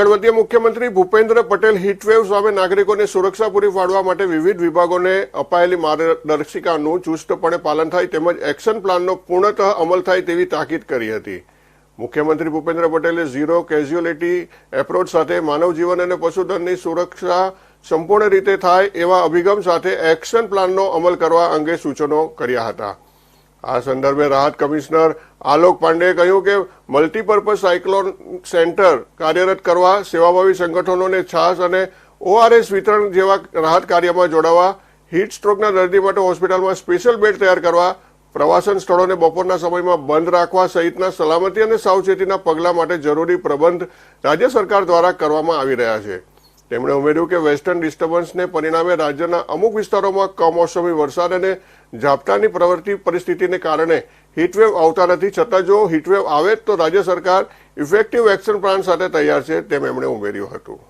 આગળ વધીએ મુખ્યમંત્રી ભૂપેન્દ્ર પટેલ હીટવેવ સામે નાગરિકોને સુરક્ષા પૂરી પાડવા માટે વિવિધ વિભાગોને અપાયેલી માર્ગદર્શિકાનું ચુસ્તપણે પાલન થાય તેમજ એક્શન પ્લાનનો પૂર્ણતઃ અમલ થાય તેવી તાકીદ કરી હતી. મુખ્યમંત્રી ભૂપેન્દ્ર પટેલે ઝીરો કેઝ્યુઅલિટી એપ્રોચ સાથે માનવ જીવન અને પશુધનની સુરક્ષા સંપૂર્ણ રીતે થાય એવા અભિગમ સાથે એક્શન પ્લાનનો અમલ કરવા અંગે સૂચનો કર્યા હતા. આ સંદર્ભે રાહત કમિશનર આલોક પાંડેએ કહ્યું કે મલ્ટીપર્પઝ સાયક્લોન સેન્ટર કાર્યરત કરવા સેવાભાવી સંગઠનોને છાસ અને ઓઆરએસ વિતરણ જેવા રાહત કાર્યમાં જોડાવા હીટ સ્ટ્રોકના દર્દી માટે હોસ્પિટલમાં સ્પેશિયલ બેડ તૈયાર કરવા, પ્રવાસન સ્થળોને બપોરના સમયમાં બંધ રાખવા સહિતના સલામતી અને સાવચેતીના પગલાં માટે જરૂરી પ્રબંધ રાજ્ય સરકાર દ્વારા કરવામાં આવી રહ્યા છે. તેમણે ઉમેર્યું કે વેસ્ટર્ન ડિસ્ટર્બન્સને પરિણામે રાજ્યના અમુક વિસ્તારોમાં કમોસમી વરસાદ અને ઝાપટાની પ્રવૃત્તિ પરિસ્થિતિને કારણે હીટવેવ આવતા નથી. છતાં જો હીટવેવ આવે તો રાજ્ય સરકાર ઇફેક્ટિવ એક્શન પ્લાન સાથે તૈયાર છે તેમ એમણે ઉમેર્યું હતું.